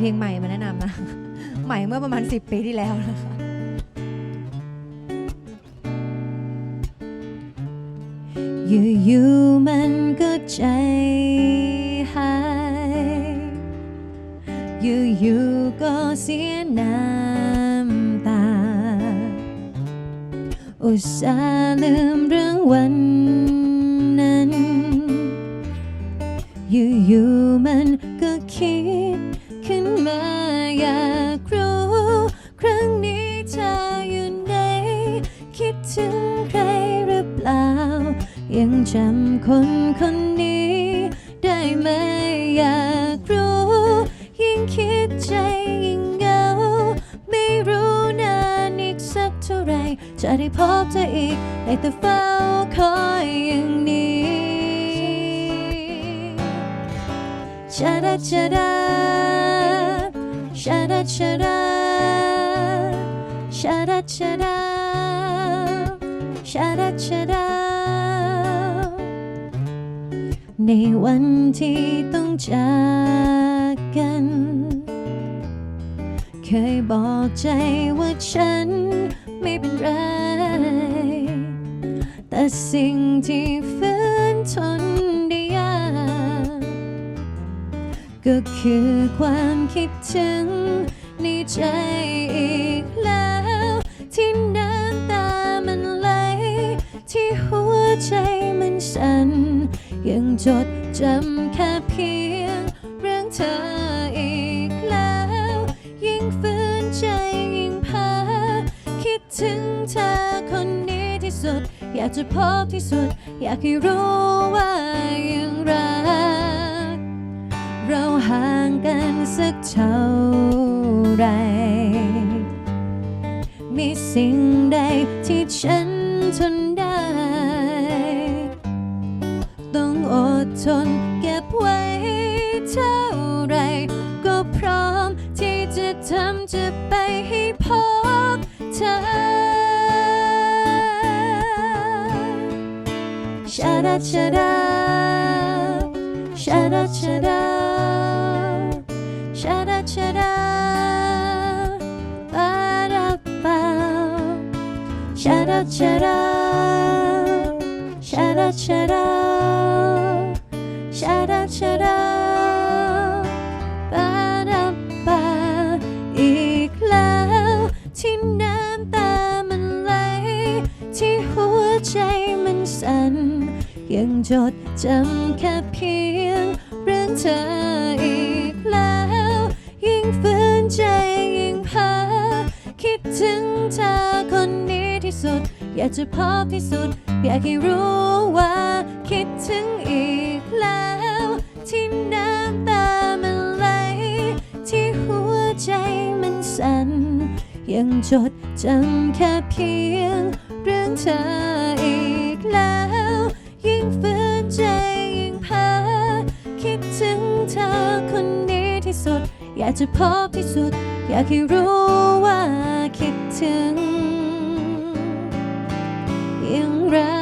เพลงใหม่มาแนะนำนะ ใหม่เมื่อประมาณ 10 ปีที่แล้วนะคะอยู่ๆมันก็ใจหายอยู่ๆก็เสียน้ำตา อุตส่าห์ลืมเรื่องวันนั้น อยู่ จำคนคนนี้ ได้ไหมอยากรู้ ยิ่งคิดใจยิ่งเหงา ไม่รู้นานอีกสักเท่าไหรจะได้พบเธออีกได้แต่เฝ้าคอยอย่างนี้ชาดาชาดาชาดาชาดาชาดาชาดาชาดาชาดา ในวันที่ต้องจากกัน เคยบอกใจว่าฉันไม่เป็นไร แต่สิ่งที่ฝืนทนได้ยาก ก็คือความคิดถึงในใจอีกแล้ว ยังจดจำแค่เพียงเรื่องเธออีกแล้ว ยิ่งฝืนใจยิ่งพาคิดถึงเธอคนนี้ที่สุด อยากจะพบที่สุด อยากให้รู้ว่ายังรัก เราห่างกันสักเท่าไหรมีสิ่งใดที่ฉันทนได้ ต้องอดทนเก็บไว้เท่าไร ก็พร้อมที่จะทำจะไปให้พบเธอ Shut up, shut up, shut up, shut up, shut up, shut up, ba da ba. Shut up, shut up, shut up, shut up. ชาดาชาดาชาดาชาดาชาดาชาดาปาราปาอีกแล้วที่น้ำตามันไหล ที่หัวใจมันสั่นยังจดจำแค่เพียงเรื่องเธออีกแล้ว ยิ่งฝืนใจยิ่งพาคิดถึงเธอคนนี้ที่สุด อยากจะพบที่สุด อยากให้รู้ัน ยังจดจำแค่เพียง เรื่องเธออีกแล้ว ยิ่งฝืนใจยิ่งพาคิดถึงเธอคนนี้ที่สุด อยากจะพบที่สุด อยากให้รู้ว่าคิดถึง ยังรัก